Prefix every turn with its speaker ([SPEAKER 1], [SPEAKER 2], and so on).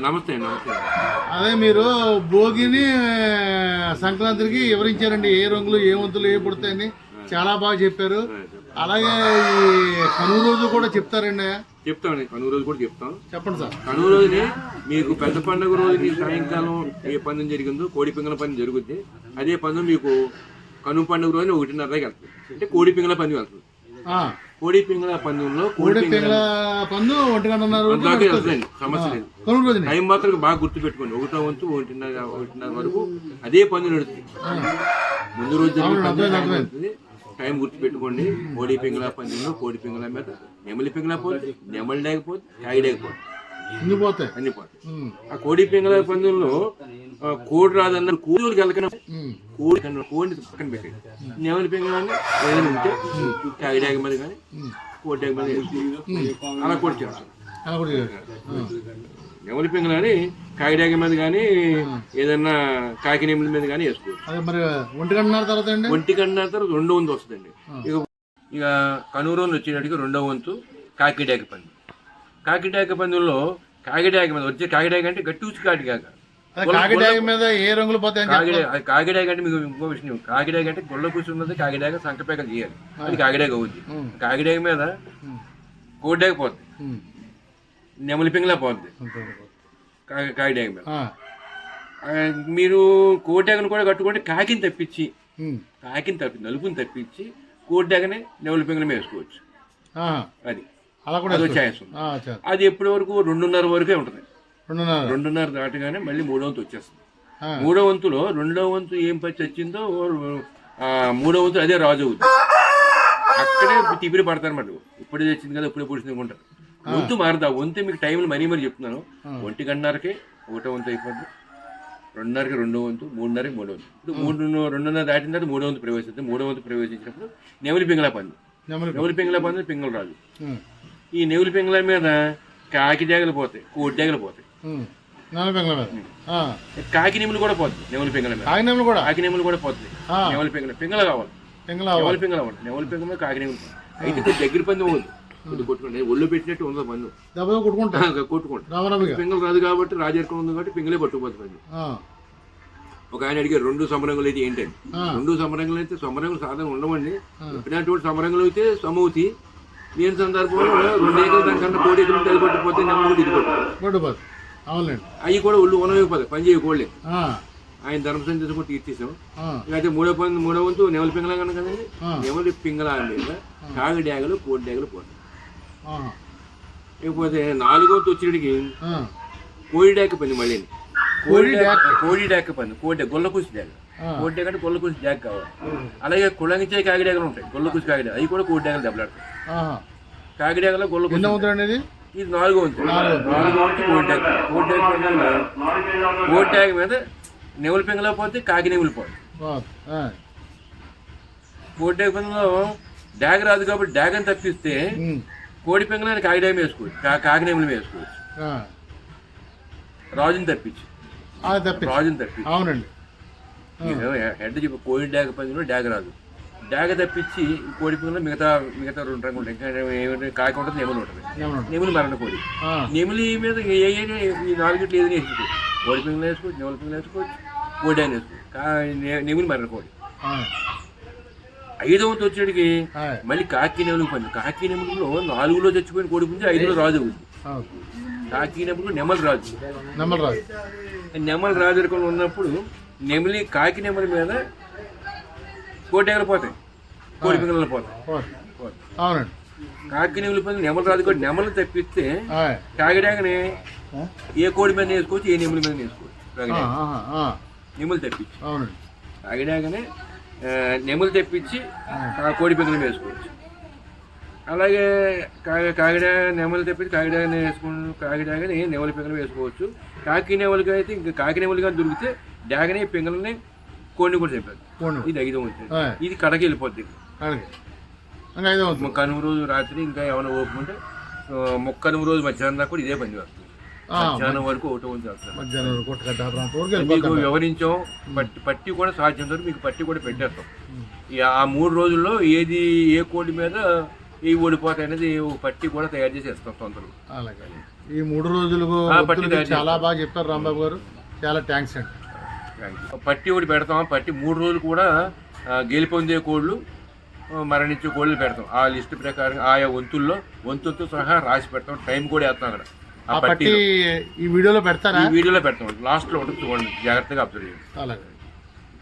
[SPEAKER 1] నమస్తే నమస్తే.
[SPEAKER 2] అదే మీరు భోగిని సంక్రాంతికి వివరించారండి. ఏ రంగులు ఏ వంతులు ఏ పుడతాయని చాలా బాగా చెప్పారు. అలాగే ఈ కనుమ రోజు కూడా చెప్తారండి.
[SPEAKER 1] చెప్తామండి. కనుమ రోజు కూడా చెప్తాం.
[SPEAKER 2] చెప్పండి సార్.
[SPEAKER 1] కనుమ రోజునే మీకు పెద్ద పండుగ రోజుకి సాయంకాలం ఏ పందెం జరిగిందో కోడి పింగళ పందెం జరుగుద్ది. అదే పందెం మీకు కనుమ పండుగ రోజున ఒకటిన్నరకి వెళ్తుంది. అంటే కోడి పింగళ పందెం వెళ్తుంది. కోడి పింగళ పందెంలో కోడి పింగళ
[SPEAKER 2] పందు ఒంటి
[SPEAKER 1] సమస్య లేదు. టైం మాత్రం బాగా గుర్తు పెట్టుకోండి ఒకటో వంతు ఒకటిన్నర ఒకటిన్నర వరకు అదే పందెం నడుస్తుంది. ముందు రోజు టైం గుర్తు పెట్టుకోండి కోడి పింగళ పందెంలో కోడి పింగళ మీద నెమలి పింగళ పోతే నెమలి లేకపోతే కాగి లేకపోతే
[SPEAKER 2] పోతాయి.
[SPEAKER 1] అన్ని పోతే
[SPEAKER 2] ఉమ్,
[SPEAKER 1] ఆ కోడి పింగళ పందెంలో కోడి రాదన్న కోడి కలకన
[SPEAKER 2] ఉమ్,
[SPEAKER 1] కోడి కోడిని పక్కన పెట్టండి నెమలి పింగళాన్ని ఏదైనా ఉంటే కాగి డాగ మీద కానీ. కోడి డాగ మీద. అలా కూడా
[SPEAKER 2] కూడా
[SPEAKER 1] నెమలి పింగళని కాకిడాక మీద కానీ ఏదన్నా కాకి నెమలి మీద కానీ వేసుకోవచ్చు.
[SPEAKER 2] మరి ఒంటి గంటన్నర తర్వాత
[SPEAKER 1] ఒంటి రెండో వంతు వస్తుందండి. ఇక ఇక కనూరులో వచ్చేటట్టుగా రెండో వంతు కాకిడాక పంది కాకిడాక పందుల్లో కాకిడాక మీద వచ్చే కాకిడాక అంటే గట్టి ఉచ్చి కాకిడాక
[SPEAKER 2] అదే కాకి డ్యాగ్ మీద ఏ రంగులు
[SPEAKER 1] అది కాకిడాక అంటే మీకు ఇంకో విషయం కాకిడాక అంటే గొల్ల కూర్చున్నది కాకిడాక సంకపేక చేయాలి. అది కాకిడాక అవుద్ది.
[SPEAKER 2] ఉమ్,
[SPEAKER 1] కాకిడాక మీద పోద్ది.
[SPEAKER 2] ఉమ్.
[SPEAKER 1] నెమలి పింగళ పోద్ది.
[SPEAKER 2] అంతే, అంతే.
[SPEAKER 1] కా- కాకిడాక మీద. మీరు కోటాకను కూడా కట్టుకుంటే కాకిని తప్పించి కాకిని తప్పి నలుపుని తప్పించి కోటాకనే నెవలి పింగళం వేసుకోవచ్చు.
[SPEAKER 2] ఆ,
[SPEAKER 1] అది.
[SPEAKER 2] అలా కూడా
[SPEAKER 1] అదో. అది ఎప్పటి వరకు? రెండున్నర వరకే ఉంటుంది.
[SPEAKER 2] రెండున్నర.
[SPEAKER 1] దాటగానే మళ్ళీ మూడో వంతు వచ్చేస్తుంది. మూడో వంతులో రెండో వంతు ఏం పచ్చి వచ్చిందో మూడో వంతు అదే రాజు అవుతుంది అక్కడే తిప్పిరి పడతారన్నమాట ఇప్పుడే తెచ్చింది కదా ఇప్పుడే పొడిచింది అనుకుంటారు. వంతు మారదా? వంతు మీకు టైంలు మరీ మరీ చెప్తున్నాను. ఒంటి గంటన్నరకే ఒకటో వంతు అయిపోద్ది. రెండున్నరకి రెండో వంతు మూడున్నరకి మూడో వంతు. ఇప్పుడు మూడు రెండున్నర దాటిన తర్వాత మూడో వంతు ప్రవేశిస్తుంది. మూడో వంతు ప్రవేశించినప్పుడు నెమలి పింగళ పంది.
[SPEAKER 2] నెమలి
[SPEAKER 1] పింగళ పంది పింగళ రాజు. ఈ నెమలి పింగళ మీద కాకి డేగలు పోతాయి కోడి డేగలు పోతాయి.
[SPEAKER 2] నెమలి పింగళ మీద.
[SPEAKER 1] కాకి నెమలి కూడా పోతుంది నెమలి పింగళ మీద.
[SPEAKER 2] కాకి నెమలి కూడా?
[SPEAKER 1] కాకి నెమలి కూడా పోతుంది
[SPEAKER 2] ఆ.
[SPEAKER 1] నెమలి పింగళ పింగళ కావాలి.
[SPEAKER 2] పింగళ
[SPEAKER 1] నెమలి పింగళ అవ్వాలి నెమలి పింగళ మీద కాకి నెమలి అయితే దగ్గర పంది కొద్ది కొట్టుకోండి. ఒళ్ళు పెట్టినట్టు ఉండదు పందు
[SPEAKER 2] దెబ్బతో కొట్టుకుంటా? రామరామిగా
[SPEAKER 1] పింగళ రాదు కాబట్టి రాజర్కం ఉంది కాబట్టి పింగళే పట్టుకుపోతుంది పంది
[SPEAKER 2] ఆ,
[SPEAKER 1] ఒక ఆయన అడిగారు రెండు సమరంగులు అయితే ఏంటండి. రెండు సమరంగులు అయితే సమరంగులు సాధన ఉండవండి. చెప్పినటువంటి సమరంగులు అయితే సమవుతి లేని సందర్భంలో రెండు ఏకలు దానికన్నా కోడి ఎకలు ఉంటే అది పట్టిపోతే పట్టు
[SPEAKER 2] కొట్టుపోదు అవునండి
[SPEAKER 1] అవి కూడా ఒళ్ళు ఉనమైపోతాయి పని చేయకూడలే.
[SPEAKER 2] ఆ,
[SPEAKER 1] ఆయన ధర్మ సందేశం కూడా తీర్చేసాం అయితే మూడో పని మూడో వంతు నెమలి పింగళ కన్నా కదండి. నెమలి పింగళ మీద కాగి డ్యాగలు కోడి డ్యాగలు పోతాయి.
[SPEAKER 2] ఆ,
[SPEAKER 1] ఇకపోతే నాలుగో
[SPEAKER 2] ఆ,
[SPEAKER 1] కోడి డ్యాక పని మళ్ళీ కోడి డ్యాక. కోడి డ్యాక పని కోడి గొల్ల కూసి డ్యాగ
[SPEAKER 2] ఆ.
[SPEAKER 1] కోడి డ్యాగ అంటే గొల్ల కూసి డ్యాగ కావాలి అలాగే కుళంగిచ్చే కాగి డ్యాగలు ఉంటాయి గొల్ల కూసి అవి కూడా కోడి డ్యాగలు దెబ్బలాడతాయి కూసి
[SPEAKER 2] ఎన్ని అవుతాయండి? ఇది
[SPEAKER 1] నాలుగో వంతు నాలుగో వంతు డ్యాగ పని కోడి డ్యాగ మీద నెమలి పింగళ పోతే కాకి నెమలి పోతే
[SPEAKER 2] బాగుంది. ఆ,
[SPEAKER 1] కోడి డ్యాగ పనిలో డ్యాగ రాదు కాబట్టి డ్యాగని తప్పిస్తే
[SPEAKER 2] ఉమ్,
[SPEAKER 1] కోడి పింగళాన్ని కాకి డ్యాగ వేసుకోవచ్చు. కా కాకి నెమలి వేసుకోవచ్చు.
[SPEAKER 2] ఆ.
[SPEAKER 1] రాజుని తప్పించి. రాజుని తప్పించి.
[SPEAKER 2] అవునండి.
[SPEAKER 1] హెడ్ చెప్పి కోడి డ్యాగ పందిలో డ్యాగ రాదు డ్యాగ తప్పించి కోడి పిల్లలు మిగతా మిగతా రెండు రంగులు ఉంటాయి. ఇంకా ఏమంటే కాకి ఉంటుంది నెమలి ఉంటుంది. నెమలి మరణ కోడి. నెమలి మీద ఏ ఏ ఈ నాలుగిట్లు ఏదైనా వేసుకోవచ్చు. కోడి పింగళ వేసుకోవచ్చు నెమలి పింగళ వేసుకోవచ్చు కోడి డ్యాగ వేసుకోవచ్చు. కా నె- నెమలి మరణ కోడి.
[SPEAKER 2] ఆ,
[SPEAKER 1] ఐదవ వంతు వచ్చేటికి మళ్ళీ కాకి నెమలి పంది కాకి నెమలిలో నాలుగులో చచ్చిపోయిన కోడి పుంజి ఐదులో రాజు అవుతుంది. కాకి నెమలి నెమలి రాజు.
[SPEAKER 2] నెమలి రాదు
[SPEAKER 1] నెమలి రాజరికంలో ఉన్నప్పుడు నెమలి కాకి నెమలి మీద కోటెగలు పోతాయి. కోడి పింగళలు పోతాయి.
[SPEAKER 2] అవునండి.
[SPEAKER 1] కాకి నెమలి పైన నెమలి రాజు కూడా. నెమలి తప్పిస్తే కాకిడాకనే ఏ కోడి మీద వేసుకోవచ్చు ఏ నెమలి మీద వేసుకోవచ్చు నెమలి తప్పించి.
[SPEAKER 2] అవునండి.
[SPEAKER 1] కాకిడాకనే నెమలి తెప్పించి కోడి పింగళం వేసుకోవచ్చు అలాగే కాకి కాకిడా నెమలి తెప్పించి కాకిడాకనే వేసుకుంటూ కాకిడాకని నెమలి పింగళం వేసుకోవచ్చు. కాకి నెమలిగా అయితే ఇంకా కాకి నెమలిగా దొరికితే డాగనే పింగళని కోడిని కూడా చెప్పారు. ఇది ఐదో వంతు.
[SPEAKER 2] ఆ,
[SPEAKER 1] ఇది కడకి వెళ్ళిపోద్ది.
[SPEAKER 2] ఐదో అవుతుంది
[SPEAKER 1] కనుమ రోజు రాత్రి ఇంకా ఏమైనా ఓపెన్ ఉంటే ఆ, మొక్క కనుమ రోజు మధ్యాహ్నం దాకా కూడా ఇదే పని చేస్తుంది మధ్యాహ్నం వరకు ఒకటో చేస్తాం
[SPEAKER 2] వరకు
[SPEAKER 1] మీకు వివరించాం పట్టి పట్టి కూడా సాధ్యం వరకు మీకు పట్టి కూడా పెట్టేస్తాం. ఆ మూడు రోజుల్లో ఏది ఏ కోడి మీద ఈ ఓడిపోతాయి అనేది పట్టి కూడా తయారు చేసి ఇస్తాం తొందరగా.
[SPEAKER 2] అలాగే. ఈ మూడు రోజులు
[SPEAKER 1] పట్టి
[SPEAKER 2] చాలా బాగా చెప్పారు రాంబాబు గారు. చాలా థ్యాంక్స్ అండి.
[SPEAKER 1] పట్టి ఒకటి పెడతాం. పట్టి మూడు రోజులు కూడా గెలిపొందే కోళ్ళు మరణించే కోళ్ళు పెడతాం. ఆ లిస్ట్ ప్రకారం ఆయా వంతుల్లో వంతులతో సహా రాసి పెడతాం. టైం కూడా వేస్తాం అక్కడ. ఆ
[SPEAKER 2] పట్టి ఈ వీడియోలో పెడతారా?
[SPEAKER 1] ఈ వీడియోలో పెడతాం. లాస్ట్లో ఉంటుంది చూడండి. జాగ్రత్తగా అబ్జర్వ్ చేయండి.
[SPEAKER 2] అలాగే.